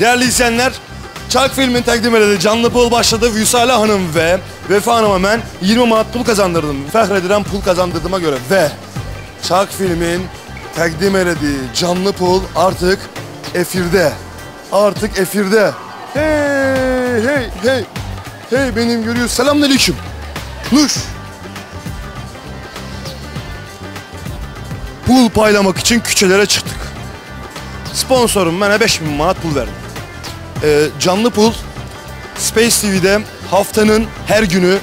Değerli izleyenler, Çark filmin takdim edildiği canlı pul başladı. Vüsale Hanım ve Vefa Hanım'a ben 20 manat pul kazandırdım. Fəxr pul kazandırdığıma göre ve Çark filmin takdim edildiği canlı pul artık efirde. Artık efirde. Hey hey hey. Hey benim görüyor. Selamünaleyküm. Nuş. Pul paylamak için küçelere çıktık. Sponsorum bana 5000 manat pul verdi. Ee, canlı pul Space TV'de haftanın her günü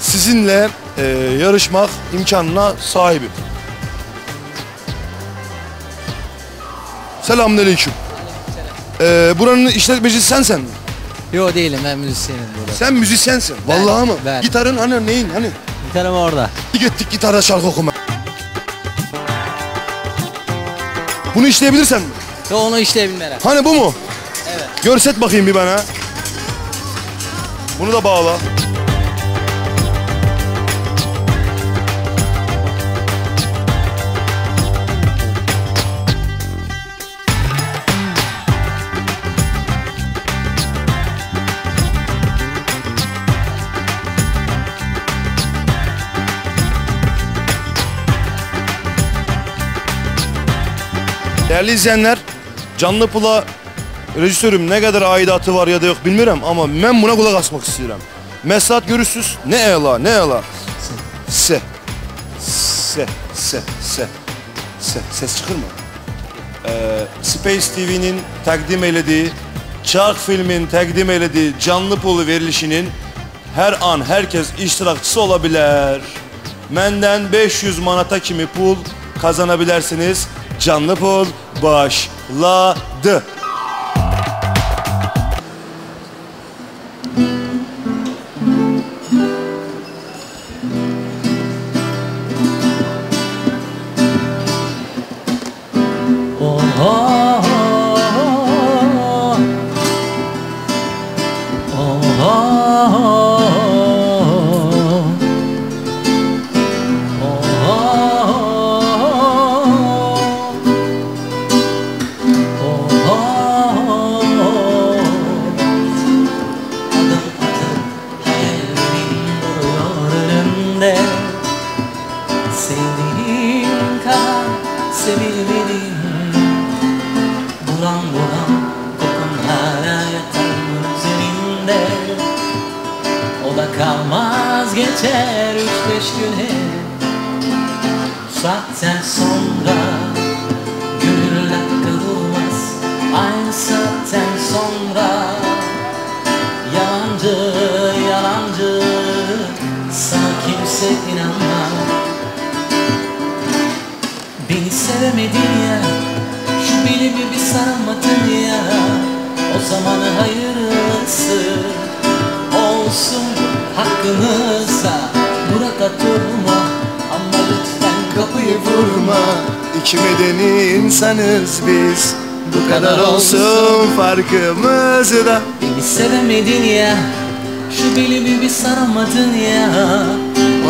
sizinle e, yarışmak imkanına sahibim. Selamünaleyküm. Ee, buranın işletmecisi sensen mi? Yo değilim ben müzisyenim burada. Sen müzisyensin. Ben, Vallahi mı? ben. Gitarın hani neyin hani? Gitarım orada. Gittik gitarda şarkı okuma. Bunu işleyebilirsen mi? Yo onu işleyebilmem. Hani bu mu? Görset bakayım bir bana. Bunu da bağla. Değerli izleyenler, canlı pula rejisörüm ne kadar aidatı var ya da yok bilmiyorum ama ben buna kulak asmak istiyorum. Mesat görürsüz. Ne ela, ne ela. Se. Se, se, se. Se, ses çıkır mı? Ee, Space TV'nin takdim elediği, Çark filmin takdim elediği canlı pulu verilişinin her an herkes iştirakçısı olabilir. Menden 500 manata kimi pul kazanabilirsiniz. Canlı pul başladı. Saatten sonra Gönül dakika durmaz. Aynı saatten sonra Yalancı yalancı. Sana kimse inanmaz. Beni sevemedin ya Şu bilimi bir sarmadın ya. O zaman hayırlısı Olsun hakkımızda Burada durma İki medeni insanız biz Bu kadar olsun farkımız da. Beni sevemedin ya Şu bilimi bir sarmadın ya.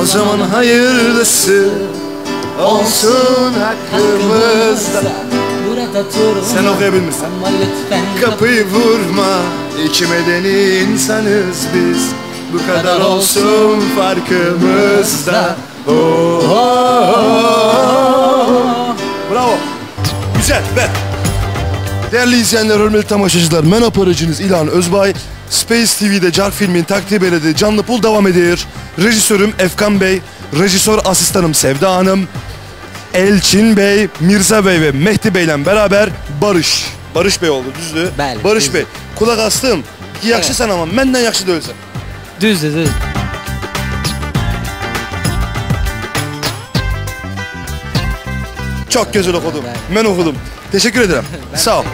O zaman hayırlısı olsun hakkımızda Burada durma Sen okuyabilirsin. Ama lütfen Kapıyı vurma. İki medeni insanız biz Bu kadar olsun farkımızda oh, oh, oh. Güzel ver Değerli izleyenler, hürmetli tamaşacılar, men aparıcınız İlhan Özbay, Space TV'de Car filmin takdim edildiği canlı pul devam ediyor. Rejisörüm Efkan Bey, rejisör asistanım Sevda Hanım, Elçin Bey, Mirza Bey ve Mehdi Bey'le beraber Barış. Barış Bey oldu düzdü. Bəli, Barış düzdür. Bey. Kulak astım. Yakşısan ama benden yakşı değilsen. Düzdür düz Çok güzel okudum. Ben okudum. Teşekkür ederim. Sağ ol.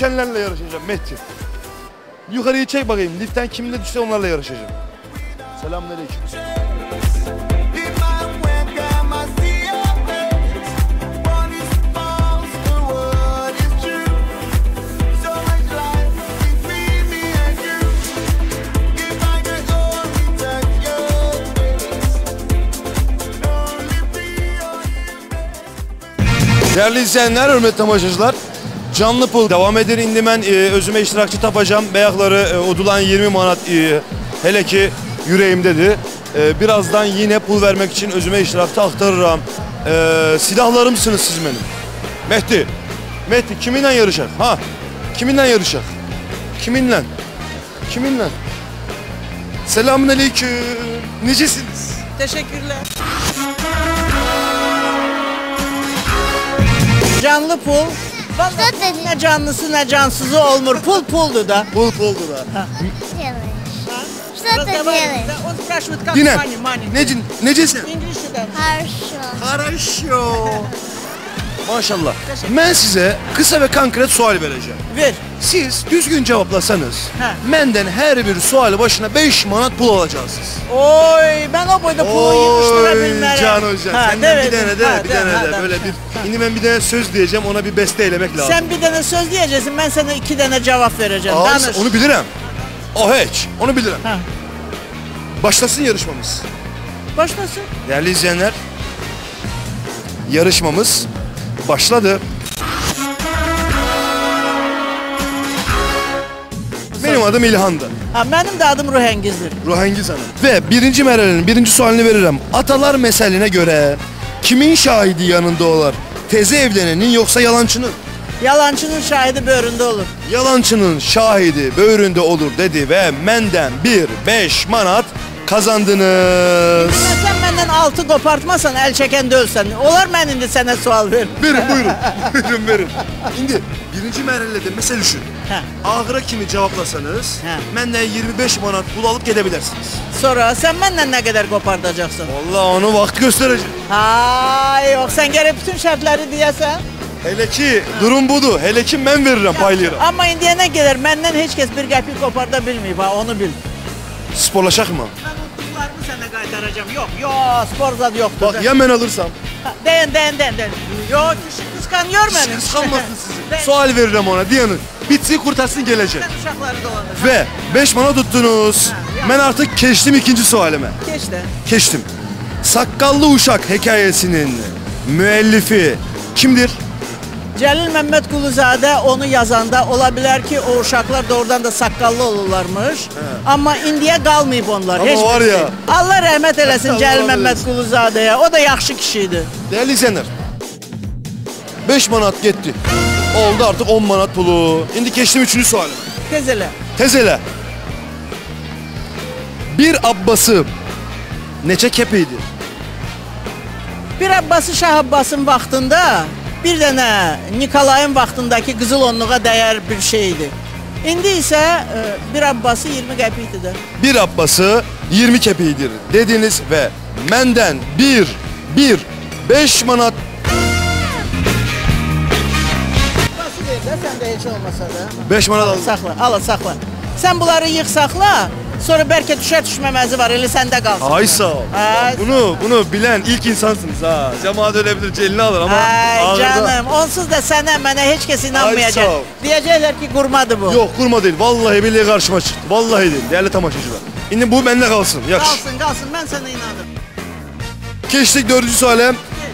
Düşenlerle yarışacağım Mehdi. Yukarıyı çek bakayım. Liften kiminle düşse onlarla yarışacağım. Selamünaleyküm. Değerli izleyenler, hürmetli tamaşacılar. Canlı pul devam eder indi ben e, özüme iştirakçı tapacağım. Beyakları e, odulan 20 manat e, hele ki yüreğimdedir. E, birazdan yine pul vermek için özüme iştirakçı aktarırım. E, silahlarımsınız siz benim. Mehdi. Mehdi kiminle yarışak? Ha? Kiminle yarışak? Kiminle? Kiminle? Selamun aleyküm. Nicesiniz? Teşekkürler. Canlı pul. Vallahi Zaten- ne canlısı ne cansızı olmur. Pul puldu da. Pul puldu da. Что ты делаешь? Он спрашивает, как Dinen. money, money. Nece, necesi? İngilizce'den. Хорошо. Хорошо. Maşallah. Ben size kısa ve konkret sual vereceğim. Ver. Siz düzgün cevaplasanız, He. menden her bir sual başına 5 manat pul alacaksınız. Oy ben o boyda pulu yığıştırabilmem. Can hocam. Ha, Senden bir tane de, Ha, bir tane de. Böyle bir, şimdi ben bir tane söz diyeceğim, ona bir beste eylemek lazım. Sen bir tane söz diyeceksin, ben sana iki tane cevap vereceğim. Aa, Danış. onu bilirim. O hiç, onu bilirim. Ha. Başlasın yarışmamız. Başlasın. Değerli izleyenler, yarışmamız başladı. Benim adım İlhan'dı. Ha, benim de adım Ruhengiz'dir. Ruhengiz Hanım. Ve birinci merhalenin birinci sualini veririm. Atalar meseline göre kimin şahidi yanında olar? Teze evlenenin yoksa yalancının? Yalancının şahidi böğründe olur. Yalancının şahidi böğründe olur dedi ve menden bir beş manat kazandınız. Ben sen benden altı kopartmasan el çeken de ölsen. Olar ben indi sana sual ver. Verin buyurun. buyurun verin. Şimdi birinci merhalede mesele şu. Ha. Ağıra kimi cevaplasanız Ha. menden 25 manat pul alıp gidebilirsiniz. Sonra sen benden ne kadar kopartacaksın? Vallahi onu vakti gösterecek. Ha yok sen gene bütün şartları diyesen. Hele ki durum budur. Hele ki ben veririm paylayırım. Ama indiye ne gelir benden hiç kes bir kapı koparta bilmiyor ha onu bil. Sporlaşak mı? Sana kaytaracağım. Yok yok spor zat yoktur. Bak ya ben alırsam. Ha, Den den den den. Yok kişi kıskanıyor beni. Kıskanmasın sizi. Ben, Sual veririm ona diyanın. Bitsin kurtarsın gelecek. ben uşakları dolanır. Ve 5 mana tuttunuz. Ben artık geçtim ikinci sualime. De. Geçtim. Sakkallı Uşak hikayesinin müellifi kimdir? Celil Mehmet Kuluzade onu yazanda olabilir ki o uşaklar doğrudan da sakallı olurlarmış. Ama indiye kalmayıp onlar. Ama var ya. Allah eylesin Allah Celil rahmet Mehmet eylesin. Kuluzade'ye. O da yaxşı kişiydi. Değerli izleyenler. 5 manat gitti. Oldu artık 10 manat pulu. Şimdi geçtim üçüncü sualime. Tez elə. Tezele. Bir Abbası neçe kepiydi? Bir Abbası Şah Abbasın vaxtında bir dənə Nikolayın vaxtındakı qızıl onluğa dəyər bir şeydi. İndi isə e, bir Abbası 20 qəpikdir. Bir Abbası 20 kepiğidir dediniz ve menden bir, bir, 5 manat Abbası deyir də, sən də heç olmasa da. 5 manat aldım. Saxla, al saxla. Sən bunları yığ saxla, sonra bəlkə düşər düşməməzi var, elə səndə qalsın. Ay sağ ol. Ay. Bunu bunu bilen ilk insansınız ha. Cemaat ölebilir celini alır ama Ay ağırda- canım, onsuz da sənə mənə heç kəs Ay, inanmayacaq. sağ ol. Deyəcəklər ki, qurmadı bu. Yok kurma değil. Vallahi billahi karşıma çıktı. Vallahi değil. Değerli tamaşacılar. Şimdi bu bende kalsın. Yakış. Qalsın, qalsın, mən sənə inanırım. Geçtik dördüncü suale.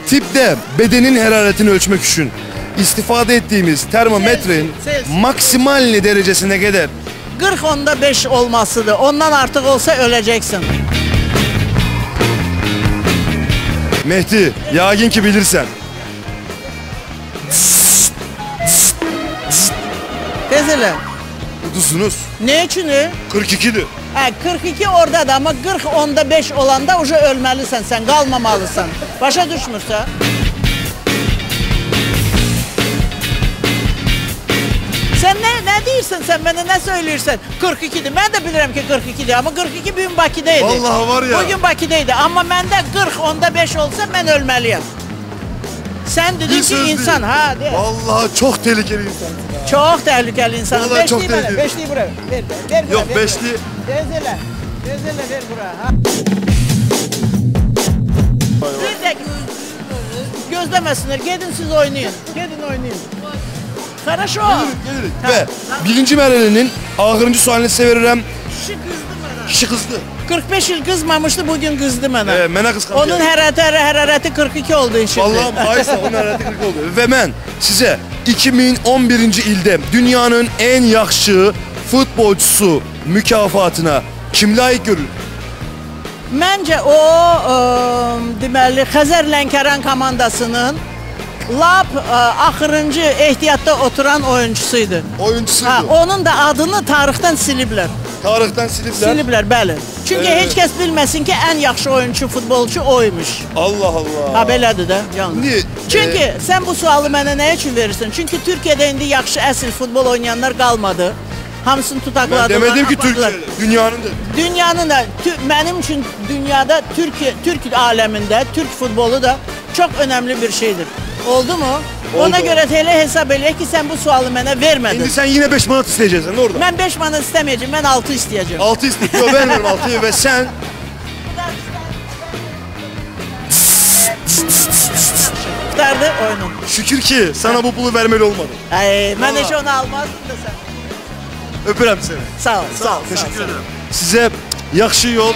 Tipte bedenin hararetini ölçmek için istifade ettiğimiz termometrenin Celsius. maksimal derecesine kadar 40 onda 5 olmasıdır. Ondan artıq olsa öləcəksən. Mehdi, yagin ki bilirsen. Tez elə. Udusunuz. Ne üçünü? 42'dir. Hə, 42 oradadır, amma 40 onda 5 olanda uca ölməlisən, sən qalmamalısan. Başa düşmürsə? Sən nə, nə deyirsən sən mənə nə söyləyirsən? 42-dir. Mən də bilirəm ki 42-dir, amma 42 bu gün Bakıda idi. Vallahi var ya. Bu gün Bakıda idi, amma məndə 40 onda 5 olsa mən ölməliyəm. Sen dedin ki insan ha de. Vallahi çok tehlikeli insansın. ha. Çok tehlikeli insan. Vallahi Beşliği çok bana, tehlikeli. beşliği buraya. Ver, ver, ver buraya, Yok ver beşli. buraya. Tezele. Tezele ver buraya. Ha. Bir de gö- gözlemesinler. Gidin siz oynayın. Gidin oynayın. Хорошо. Gelirik, gelirik. Ve birinci merhalenin ahırıncı sualini size veririm. Şu kızdı bana. Kişi kızdı. 45 yıl kızmamıştı bugün kızdı bana. Ee, mene kıskandı. Onun harareti, harareti 42 oldu şimdi. Vallahi Baysa onun herhalde 40 oldu. Ve ben size 2011. ilde dünyanın en yaxşı futbolcusu mükafatına kim layık görür? Məncə o ə, deməli Xəzər Lənkəran komandasının lap ə, axırıncı ehtiyatda oturan oyunçusuydu. Oyuncusuydu. Ha, onun da adını tarixdən siliblər. Tarihten silipler. Siliblər, bəli. Çünki Ee, heç kəs bilməsin ki, ən yaxşı oyunçu, futbolçu oymuş. Allah Allah. Ha belədir də, yalnız. İndi, Çünki e, sən bu sualı mənə nə üçün verirsən? Çünki Türkiyədə indi yaxşı əsl futbol oynayanlar qalmadı. Hamısını tutaqladılar. demedim ki apardılar. Türkiye'de. Dünyanın da. Dünyanın da benim için dünyada Türkiye Türk aleminde Türk futbolu da çok önemli bir şeydir. Oldu mu? Ona Oldu. göre hele hesap eləyək ki sen bu sualı mənə vermedin. Şimdi sen yine 5 manat isteyeceksin orada. Ben 5 manat istemeyeceğim. Ben 6 isteyeceğim. 6 istiyor vermiyorum 6'yı ve sen Kurtardı oyunu. şükür ki sana bu pulu vermeli olmadı. Ay, ben Vallahi. hiç onu almazdım da sen. Öpürəm seni. Sağ ol, sağ ol. Teşekkür sağ ol. ederim. Size yaxşı yol,